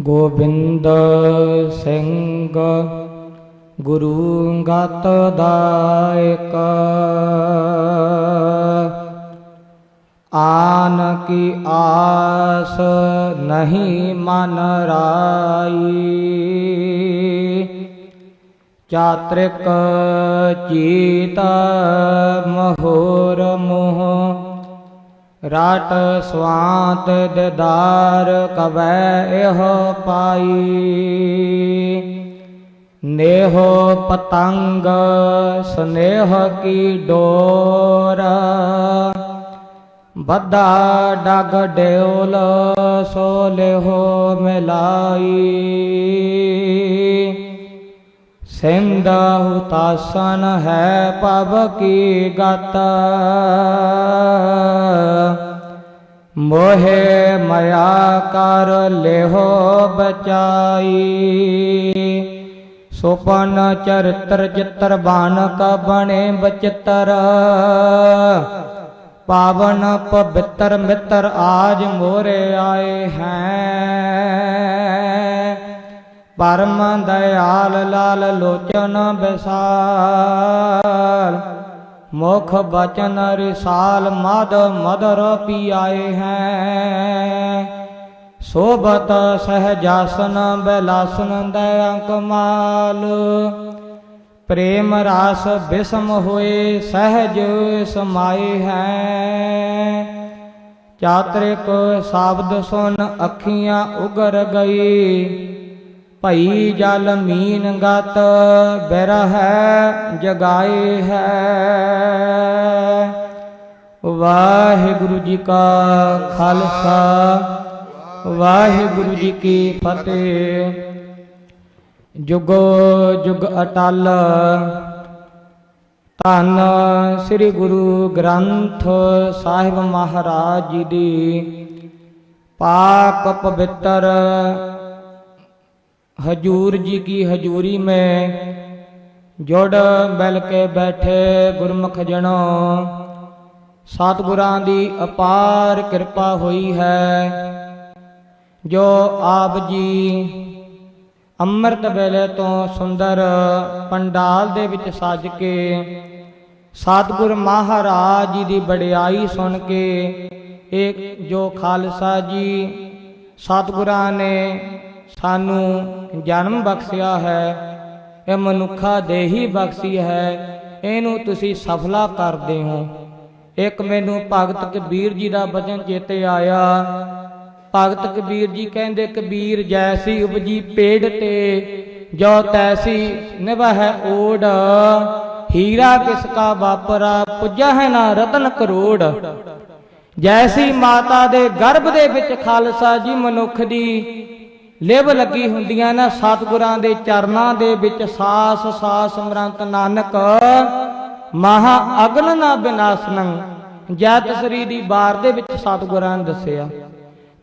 ਗੋਬਿੰਦ ਸਿੰਘ, ਗੁਰੂ ਗਤ ਦਾਇਕ। ਆਨ ਕੀ ਆਸ ਨਹੀਂ ਮਨ ਰਾਈ। ਚਾਤ੍ਰਿਕ ਚੀਤ ਮਹੋਰ ਮੋਹ ਰਾਟ ਸਵਾਂਤ ਦਿਦਾਰ ਕਵੈ ਇਹ ਪਾਈ। ਨੇਹੋ ਪਤੰਗ ਸਨੇਹ ਕੀ ਡੋਰ। ਬੱਧਾ ਡਗ ਡੇਉਲ ਸੋ ਲਿਹੋ ਮਿਲਾਈ। ਸਿੰਦਾ ਹੁਤਾਸਨ ਹੈ ਪਵ ਕੀ ਗਤ। ਮੋਹਿ ਮਾਇਆ ਕਰ ਲਿਹੋ ਬਚਾਈ। ਸੁਪਨ ਚਰਿਤਰ ਚਿੱਤਰ ਬਾਨਕ ਬਣੇ ਬਚਿੱਤਰ। ਪਾਵਨ ਪਵਿੱਤਰ ਮਿੱਤਰ ਆਜ ਮੋਰੇ ਆਏ ਹੈ। ਪਰਮ ਦਇਆਲ ਲਾਲ ਲੋਚਨ ਵਿਸਾਲ। ਮੁਖ ਬਚਨ ਰਿਸਾਲ ਮਦ ਮਦਰ ਪਿਆਏ ਹੈ। ਸੋਬਤ ਸਹਜਾਸਨ ਬੈਲਾਸਨ ਦਇਆ ਕਮਾਲ ਪ੍ਰੇਮ ਰਾਸ ਬਿਸਮ ਹੋਏ ਸਹਿਜ ਸਮਾਏ ਹੈ। ਚਾਤ੍ਰਿਕ ਸ਼ਬਦ ਸੁਨ ਅੱਖੀਆਂ ਉਗਰ ਗਈ। ਭਈ ਜਲ ਮੀਨ ਗਤ, ਬਿਰਹਿ ਜਗਾਏ ਹੈ। ਵਾਹਿਗੁਰੂ ਜੀ ਕਾ ਖਾਲਸਾ, ਵਾਹਿਗੁਰੂ ਜੀ ਕੀ ਫਤਿਹ। ਜੁਗੋ ਜੁਗ ਅਟਲ, ਧੰਨ ਸ੍ਰੀ ਗੁਰੂ ਗ੍ਰੰਥ ਸਾਹਿਬ ਮਹਾਰਾਜ ਜੀ ਦੀ। ਪਾਕ ਪਵਿੱਤਰ ਹਜੂਰ ਜੀ ਕੀ ਹਜੂਰੀ ਮੈਂ, ਜੁੜ ਬਲ ਕੇ ਬੈਠੇ ਗੁਰਮੁਖ ਜਣੋ। ਸਤਿਗੁਰਾਂ ਦੀ ਅਪਾਰ ਕਿਰਪਾ ਹੋਈ ਹੈ, ਜੋ ਆਪ ਜੀ ਅੰਮ੍ਰਿਤ ਵੇਲੇ ਤੋਂ ਸੁੰਦਰ ਪੰਡਾਲ ਦੇ ਵਿੱਚ ਸਜ ਕੇ, ਸਤਿਗੁਰ ਮਹਾਰਾਜ ਜੀ ਦੀ ਬੜਿਆਈ ਸੁਣ ਕੇ ਇਹ ਜੋ ਖਾਲਸਾ ਜੀ ਸਤਿਗੁਰਾਂ ਨੇ ਸਾਨੂੰ ਜਨਮ ਬਖਸ਼ਿਆ ਹੈ, ਇਹ ਮਨੁੱਖਾ ਦੇਹੀ ਬਖਸ਼ੀ ਹੈ, ਇਹਨੂੰ ਤੁਸੀਂ ਸਫਲਾ ਕਰਦੇ ਹੋ। ਇੱਕ ਮੈਨੂੰ ਭਗਤ ਕਬੀਰ ਜੀ ਦਾ ਬਚਨ ਚੇਤੇ ਆਇਆ। ਭਗਤ ਕਬੀਰ ਜੀ ਕਹਿੰਦੇ, ਕਬੀਰ ਜੈਸੀ ਉਪਜੀ ਪੇੜ ਤੇ, ਜੋ ਤੈਸੀ ਨਿਭਹਿ ਓੜ। ਹੀਰਾ ਕਿਸ ਕਾ ਵਾਪਰਾ ਪੁੱਜਾ ਹੈ ਨਾ ਰਤਨ ਕਰੋੜ। ਜੈਸੀ ਮਾਤਾ ਦੇ ਗਰਭ ਦੇ ਵਿੱਚ ਖਾਲਸਾ ਜੀ ਮਨੁੱਖ ਦੀ ਲਿਵ ਲੱਗੀ ਹੁੰਦੀਆਂ ਨਾ ਸਤਿਗੁਰਾਂ ਦੇ ਚਰਨਾਂ ਦੇ ਵਿੱਚ ਸਾਸ ਸਾਸ ਸਮਰੰਤ ਨਾਨਕ। ਮਹਾ ਅਗਨ ਨਾ ਬਿਨਾਸਨੰ, ਜੈਤ ਸ੍ਰੀ ਦੀ ਬਾਰ ਦੇ ਵਿੱਚ ਸਤਿਗੁਰਾਂ ਨੇ ਦੱਸਿਆ।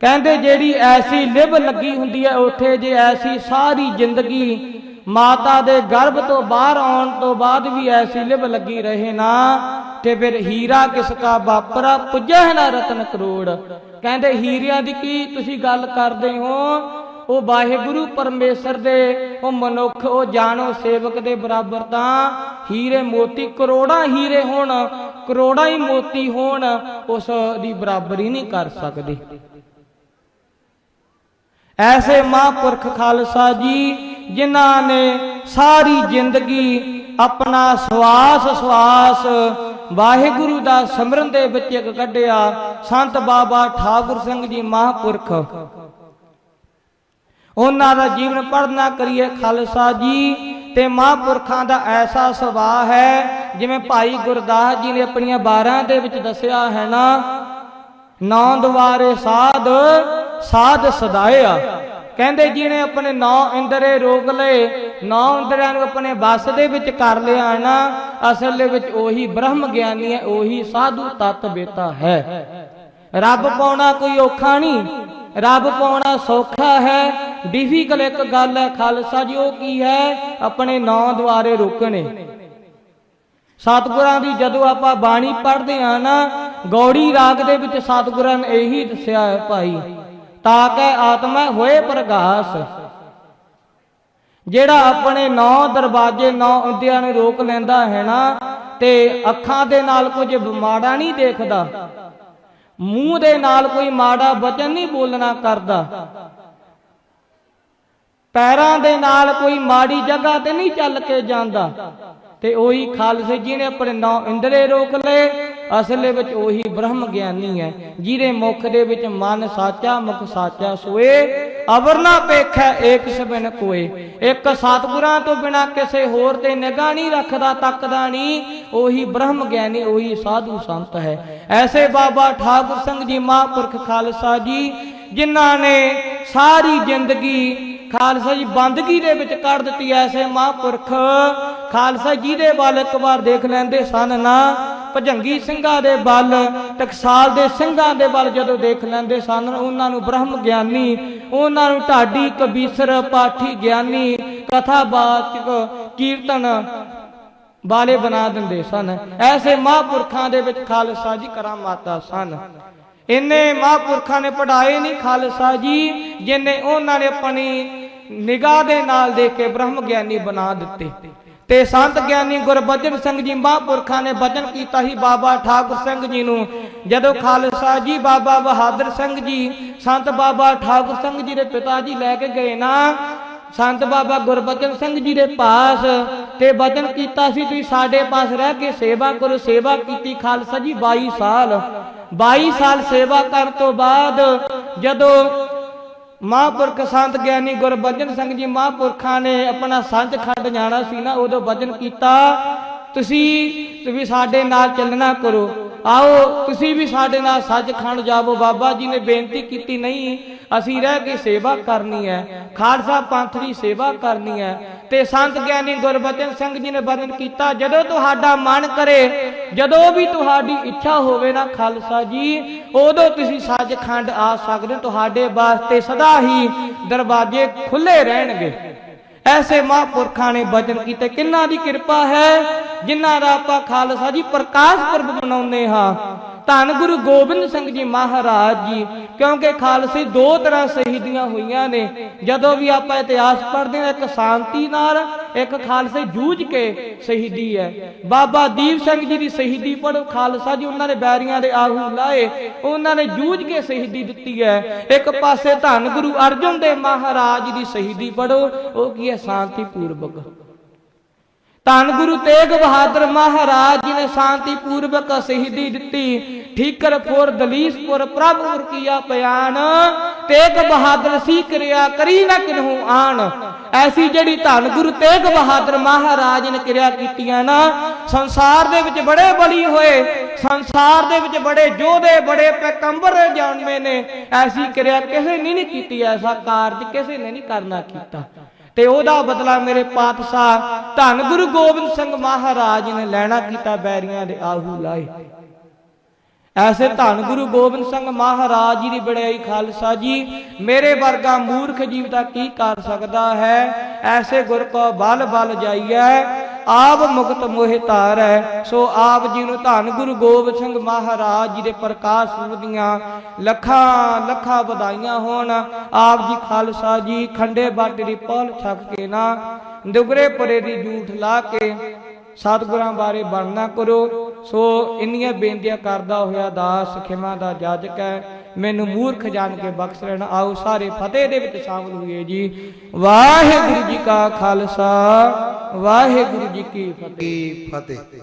ਕਹਿੰਦੇ ਜਿਹੜੀ ਐਸੀ ਲਿਵ ਲੱਗੀ ਹੁੰਦੀ ਹੈ, ਉੱਥੇ ਜੇ ਐਸੀ ਸਾਰੀ ਜ਼ਿੰਦਗੀ ਮਾਤਾ ਦੇ ਗਰਭ ਤੋਂ ਬਾਹਰ ਆਉਣ ਤੋਂ ਬਾਅਦ ਵੀ ਐਸੀ ਲਿਵ ਲੱਗੀ ਰਹੇ ਨਾ, ਤੇ ਫਿਰ ਹੀਰਾ ਕਿਸ ਕਾ ਵਾਪਰਾ ਪੁੱਜੈ ਨਾ ਰਤਨ ਕਰੋੜ। ਕਹਿੰਦੇ ਹੀਰਿਆਂ ਦੀ ਕੀ ਤੁਸੀਂ ਗੱਲ ਕਰਦੇ ਹੋ? ਉਹ ਵਾਹਿਗੁਰੂ ਪਰਮੇਸ਼ਰ ਦੇ, ਉਹ ਮਨੁੱਖ, ਉਹ ਜਾਣੋ ਸੇਵਕ ਦੇ ਬਰਾਬਰ ਤਾਂ ਹੀਰੇ ਮੋਤੀ ਕਰੋੜਾਂ ਹੀਰੇ ਹੋਣ, ਕਰੋੜਾਂ ਹੀ ਮੋਤੀ ਹੋਣ, ਉਸ ਦੀ ਬਰਾਬਰੀ ਨਹੀਂ ਕਰ ਸਕਦੇ। ਐਸੇ ਮਹਾਂਪੁਰਖ ਖਾਲਸਾ ਜੀ, ਜਿਨ੍ਹਾਂ ਨੇ ਸਾਰੀ ਜ਼ਿੰਦਗੀ ਆਪਣਾ ਸਵਾਸ ਸਵਾਸ ਵਾਹਿਗੁਰੂ ਦਾ ਸਿਮਰਨ ਦੇ ਵਿੱਚ ਕੱਢਿਆ, ਸੰਤ ਬਾਬਾ ਠਾਕੁਰ ਸਿੰਘ ਜੀ ਮਹਾਂਪੁਰਖ। ਉਹਨਾਂ ਦਾ ਜੀਵਨ ਪੜਨਾ ਕਰੀਏ ਖਾਲਸਾ ਜੀ। ਤੇ ਮਹਾਂਪੁਰਖਾਂ ਦਾ ਐਸਾ ਸੁਭਾਅ ਹੈ, ਜਿਵੇਂ ਭਾਈ ਗੁਰਦਾਸ ਜੀ ਨੇ ਆਪਣੀਆਂ 12 ਦੇ ਵਿੱਚ ਦੱਸਿਆ ਹੈ ਨਾ, ਨੌ ਦੁਆਰੇ ਸਾਧ ਸਾਧ ਸਦਾਇਆ। ਕਹਿੰਦੇ ਜਿਹਨੇ ਆਪਣੇ ਨੌ ਇੰਦਰੇ ਰੋਕ ਲਏ, ਨੌ ਇੰਦਰਿਆਂ ਨੂੰ ਆਪਣੇ ਵੱਸ ਦੇ ਵਿੱਚ ਕਰ ਲਿਆ ਨਾ, ਅਸਲ ਦੇ ਵਿੱਚ ਉਹੀ ਬ੍ਰਹਮ ਗਿਆਨੀ ਹੈ, ਉਹੀ ਸਾਧੂ ਤਤ ਬੇਤਾ ਹੈ। ਰੱਬ ਪਾਉਣਾ ਕੋਈ ਔਖਾ ਨਹੀਂ। ਰੱਬ ਪਾਉਣਾ ਸੌਖਾ ਹੈ। ਡਿਫਿਕਲ ਇੱਕ ਗੱਲ ਹੈ ਖਾਲਸਾ ਜੀ, ਉਹ ਕੀ ਹੈ? ਆਪਣੇ ਨਾਂ ਦੁਆਰੇ ਰੋਕਣੇ। ਸਤਿਗੁਰਾਂ ਦੀ ਜਦੋਂ ਆਪਾਂ ਬਾਣੀ ਪੜ੍ਹਦੇ ਆ ਨਾ, ਗੌੜੀ ਰਾਗ ਦੇ ਵਿੱਚ ਸਤਿਗੁਰਾਂ ਨੇ ਇਹੀ ਦੱਸਿਆ ਹੈ ਭਾਈ ਤਾਕੈ ਆਤਮਾ ਹੋਏ ਪ੍ਰਗਾਸ। ਜਿਹੜਾ ਆਪਣੇ ਨੌ ਦਰਵਾਜ਼ੇ, ਨੌ ਅੰਦਿਆਂ ਨੂੰ ਰੋਕ ਲੈਂਦਾ ਹੈ ਨਾ, ਤੇ ਅੱਖਾਂ ਦੇ ਨਾਲ ਕੁਝ ਮਾੜਾ ਨਹੀਂ ਦੇਖਦਾ। ਮੂੰਹ ਦੇ ਨਾਲ ਕੋਈ ਮਾੜਾ ਵਚਨ ਨਹੀਂ ਬੋਲਣਾ ਕਰਦਾ। ਪੈਰਾਂ ਦੇ ਨਾਲ ਕੋਈ ਮਾੜੀ ਜਗ੍ਹਾ ਤੇ ਨਹੀਂ ਚੱਲ ਕੇ ਜਾਂਦਾ। ਤੇ ਉਹੀ ਖਾਲਸੇ ਜੀ ਨੇ ਆਪਣੇ ਨੌ ਇੰਦਰੇ ਰੋਕ ਲਏ। ਅਸਲ ਵਿੱਚ ਉਹੀ ਬ੍ਰਹਮ ਗਿਆਨੀ ਹੈ, ਜਿਹਦੇ ਮੁਖ ਦੇ ਵਿੱਚ ਮਨ ਸਾਚਾ, ਮੁਖ ਸਾਚਾ ਸੋਏ। ਅਵਰ ਨਾ ਪੇਖੈ ਏਕ ਸਬਨ ਕੋਏ। ਇੱਕ ਸਤਿਗੁਰਾਂ ਤੋਂ ਬਿਨਾ ਕਿਸੇ ਹੋਰ ਤੇ ਨਿਗਾਹ ਨਹੀਂ ਰੱਖਦਾ, ਤੱਕਦਾ ਨਹੀਂ। ਉਹੀ ਬ੍ਰਹਮ ਗਿਆਨੀ, ਉਹੀ ਸਾਧੂ ਸੰਤ ਹੈ। ਐਸੇ ਬਾਬਾ ਠਾਕੁਰ ਸਿੰਘ ਜੀ ਮਹਾਂਪੁਰਖ ਖਾਲਸਾ ਜੀ, ਜਿਨ੍ਹਾਂ ਨੇ ਸਾਰੀ ਜ਼ਿੰਦਗੀ ਖਾਲਸਾ ਜੀ ਬੰਦਗੀ ਦੇ ਵਿੱਚ ਕੱਢ ਦਿੱਤੀ ਐਸੇ ਮਹਾਂਪੁਰਖ। ਖਾਲਸਾ ਜੀ ਦੇ ਵੱਲ ਇੱਕ ਵਾਰ ਦੇਖ ਲੈਂਦੇ ਸਨ ਨਾ। ਭਜੰਗੀ ਸਿੰਘਾਂ ਦੇ ਵੱਲ ਟਕਸਾਲ ਦੇ ਸਿੰਘਾਂ ਦੇ ਵੱਲ ਜਦੋਂ ਦੇਖ ਲੈਂਦੇ ਸਨ, ਉਹਨਾਂ ਨੂੰ ਬ੍ਰਹਮ ਗਿਆਨੀ, ਉਹਨਾਂ ਨੂੰ ਢਾਡੀ ਕਬੀਸਰ ਪਾਠੀ ਗਿਆਨੀ ਕਥਾਵਾਚਕ ਕੀਰਤਨ ਵਾਲੇ ਬਣਾ ਦਿੰਦੇ ਸਨ। ਐਸੇ ਮਹਾਂਪੁਰਖਾਂ ਦੇ ਵਿੱਚ ਖਾਲਸਾ ਜੀ ਕਰਾਮਾਤਾ ਸਨ। ਇੰਨੇ ਮਹਾਂਪੁਰਖਾਂ ਨੇ ਪੜਾਏ ਨਹੀਂ ਖਾਲਸਾ ਜੀ, ਜਿਨੇ ਉਹਨਾਂ ਨੇ ਆਪਣੀ ਨਿਗਾਹ ਦੇ ਨਾਲ ਦੇਖ ਕੇ ਬ੍ਰਹਮ ਗਿਆਨੀ ਬਣਾ ਦਿੱਤੇ। ਤੇ ਸੰਤ ਗਿਆਨੀ ਗੁਰਬਚਨ ਸਿੰਘ ਜੀ ਮਹਾਂਪੁਰਖਾਂ ਨੇ ਬਚਨ ਕੀਤਾ ਸੀ ਬਾਬਾ ਠਾਕੁਰ ਸਿੰਘ ਜੀ ਨੂੰ। ਜਦੋਂ ਖਾਲਸਾ ਜੀ ਬਾਬਾ ਬਹਾਦਰ ਸਿੰਘ ਜੀ, ਸੰਤ ਬਾਬਾ ਠਾਕੁਰ ਸਿੰਘ ਜੀ ਦੇ ਪਿਤਾ ਜੀ ਲੈ ਕੇ ਗਏ ਨਾ, ਸੰਤ ਬਾਬਾ ਗੁਰਬਚਨ ਸਿੰਘ ਜੀ ਦੇ ਪਾਸ ਤੇ ਬਚਨ ਕੀਤਾ ਸੀ, ਤੁਸੀਂ ਸਾਡੇ ਪਾਸ ਰਹਿ ਕੇ ਸੇਵਾ ਕਰੋ। ਸੇਵਾ ਕੀਤੀ ਖਾਲਸਾ ਜੀ 22 ਸਾਲ। 22 ਸਾਲ ਸੇਵਾ ਕਰਨ ਤੋਂ ਬਾਅਦ ਜਦੋਂ ਮਹਾਂਪੁਰਖ ਸੰਤ ਗਿਆਨੀ ਗੁਰਬਚਨ ਸਿੰਘ ਜੀ ਮਹਾਂਪੁਰਖਾਂ ਨੇ ਆਪਣਾ ਸੰਚ ਖੰਡ ਜਾਣਾ ਸੀ ਨਾ, ਉਦੋਂ ਵਚਨ ਕੀਤਾ। ਤੁਸੀਂ ਤੁਸੀਂ ਸਾਡੇ ਨਾਲ ਚੱਲਣਾ ਕਰੋ। ਆਓ, ਤੁਸੀਂ ਵੀ ਸਾਡੇ ਨਾਲ ਸੱਚਖੰਡ ਜਾਵੋ। ਬਾਬਾ ਜੀ ਨੇ ਬੇਨਤੀ ਕੀਤੀ, ਨਹੀਂ, ਅਸੀਂ ਰਹਿ ਕੇ ਸੇਵਾ ਕਰਨੀ ਹੈ। ਖਾਲਸਾ ਪੰਥ ਦੀ ਸੇਵਾ ਕਰਨੀ ਹੈ। ਤੇ ਸੰਤ ਗਿਆਨੀ ਗੁਰਬਚਨ ਸਿੰਘ ਜੀ ਨੇ ਵਚਨ ਕੀਤਾ, ਜਦੋਂ ਤੁਹਾਡਾ ਮਨ ਕਰੇ, ਜਦੋਂ ਵੀ ਤੁਹਾਡੀ ਇੱਛਾ ਹੋਵੇ ਨਾ ਖਾਲਸਾ ਜੀ, ਉਦੋਂ ਤੁਸੀਂ ਸੱਚਖੰਡ ਆ ਸਕਦੇ ਹੋ। ਤੁਹਾਡੇ ਵਾਸਤੇ ਸਦਾ ਹੀ ਦਰਵਾਜ਼ੇ ਖੁੱਲੇ ਰਹਿਣਗੇ। ਐਸੇ ਮਹਾਂਪੁਰਖਾਂ ਨੇ ਬਚਨ ਕੀਤੇ, ਕਿੰਨਾ ਦੀ ਕਿਰਪਾ ਹੈ, ਜਿਨ੍ਹਾਂ ਦਾ ਆਪਾਂ ਖਾਲਸਾ ਜੀ ਪ੍ਰਕਾਸ਼ ਪੁਰਬ ਮਨਾਉਂਦੇ ਹਾਂ। ਧੰਨ ਗੁਰੂ ਗੋਬਿੰਦ ਸਿੰਘ ਜੀ ਮਹਾਰਾਜ ਜੀ, ਕਿਉਂਕਿ ਖਾਲਸੇ ਦੋ ਤਰ੍ਹਾਂ ਸ਼ਹੀਦੀਆਂ ਹੋਈਆਂ ਨੇ। ਜਦੋਂ ਵੀ ਆਪਾਂ ਇਤਿਹਾਸ ਪੜ੍ਹਦੇ ਹਾਂ, ਇੱਕ ਸ਼ਾਂਤੀ ਨਾਲ, ਇੱਕ ਖਾਲਸੇ ਜੂਝ ਕੇ ਸ਼ਹੀਦੀ ਹੈ। ਬਾਬਾ ਦੀਪ ਸਿੰਘ ਜੀ ਦੀ ਸ਼ਹੀਦੀ ਪੜੋ ਖਾਲਸਾ ਜੀ ਉਹਨਾਂ ਨੇ ਬੈਰੀਆਂ ਦੇ ਆਹੂ ਲਾਏ, ਉਹਨਾਂ ਨੇ ਜੂਝ ਕੇ ਸ਼ਹੀਦੀ ਦਿੱਤੀ ਹੈ। ਇੱਕ ਪਾਸੇ ਧੰਨ ਗੁਰੂ ਅਰਜਨ ਦੇਵ ਮਹਾਰਾਜ ਦੀ ਸ਼ਹੀਦੀ ਪੜੋ ਉਹ ਕੀ ਹੈ? ਸ਼ਾਂਤੀ ਪੂਰਵਕ ਧੰਨ ਗੁਰੂ ਤੇਗ ਬਹਾਦਰ ਮਹਾਰਾਜ ਜੀ ਨੇ ਸ਼ਾਂਤੀ ਪੂਰਵਕ ਸ਼ਹੀਦੀ ਦਿੱਤੀ। ਠੀਕਰ ਦਲੀਸਪੁਰ ਪ੍ਰਭ ਕੀਆ ਪਿਆਨ ਤੇਗ ਬਹਾਦਰ ਸੀ ਕਿਰਿਆ ਕਰੀ ਨਾ ਕਿਨਹੂ ਆਣ ਐਸੀ ਜਿਹੜੀ ਧੰਨ ਗੁਰੂ ਤੇਗ ਬਹਾਦਰ ਮਹਾਰਾਜ ਨੇ ਕਿਰਿਆ ਕੀਤੀਆਂ ਨਾ ਸੰਸਾਰ ਦੇ ਵਿੱਚ ਬੜੇ ਬਲੀ ਹੋਏ ਸੰਸਾਰ ਦੇ ਵਿੱਚ ਬੜੇ ਯੋਧੇ ਬੜੇ ਪੈਗੰਬਰ ਜਨਮੇ ਨੇ ਐਸੀ ਕਿਰਿਆ ਕਿਸੇ ਨੇ ਨਹੀਂ ਕੀਤੀ ਐਸਾ ਕਾਰਜ ਕਿਸੇ ਨੇ ਨਹੀਂ ਕਰਨਾ ਕੀਤਾ ਤੇ ਉਹਦਾ ਬਦਲਾ ਮੇਰੇ ਪਾਤਸ਼ਾਹ ਧੰਨ ਗੁਰੂ ਗੋਬਿੰਦ ਸਿੰਘ ਮਹਾਰਾਜ ਨੇ ਲੈਣਾ ਕੀਤਾ ਬੈਰੀਆਂ ਦੇ ਆਹੂ ਲਾਏ ਐਸੇ ਧੰਨ ਗੁਰੂ ਗੋਬਿੰਦ ਸਿੰਘ ਮਹਾਰਾਜ ਜੀ ਦੀ ਬੜਾਈ ਖਾਲਸਾ ਜੀ, ਮੇਰੇ ਵਰਗਾ ਮੂਰਖ ਜੀਵ ਦਾ ਕੀ ਕਰ ਸਕਦਾ ਹੈ? ਐਸੇ ਗੁਰ ਕੋ ਬਲ ਬਲ ਜਾਈਐ, ਆਪ ਮੁਕਤ ਮੋਹਿ ਧਾਰੈ, ਸੋ ਆਪ ਜੀ ਨੂੰ ਧੰਨ ਗੁਰੂ ਗੋਬਿੰਦ ਸਿੰਘ ਮਹਾਰਾਜ ਜੀ ਦੇ ਪ੍ਰਕਾਸ਼ ਪੁਰਬ ਦੀਆਂ ਲੱਖਾਂ ਲੱਖਾਂ ਵਧਾਈਆਂ ਹੋਣ। ਆਪ ਜੀ ਖਾਲਸਾ ਜੀ, ਖੰਡੇ ਬਾਟੇ ਦੀ ਪੌਲ ਛਕ ਕੇ ਨਾ, ਦੁਗਰੇ ਪਰੇ ਦੀ ਝੂਠ ਲਾ ਕੇ ਸਤਿਗੁਰਾਂ ਬਾਰੇ ਵਰਣਨਾ ਕਰੋ। ਸੋ ਇੰਨੀਆਂ ਬੇਨਤੀਆਂ ਕਰਦਾ ਹੋਇਆ ਦਾਸ ਖਿਮਾ ਦਾ ਜਾਜਕ ਹੈ। ਮੈਨੂੰ ਮੂਰਖ ਜਾਣ ਕੇ ਬਖਸ਼ ਲੈਣਾ। ਆਓ ਸਾਰੇ ਫਤਿਹ ਦੇ ਵਿੱਚ ਸ਼ਾਮਲ ਹੋਈਏ ਜੀ। ਵਾਹਿਗੁਰੂ ਜੀ ਕਾ ਖਾਲਸਾ। ਵਾਹਿਗੁਰੂ ਜੀ ਕੀ ਫਤਿਹ। ਕੀ ਫਤਿਹ।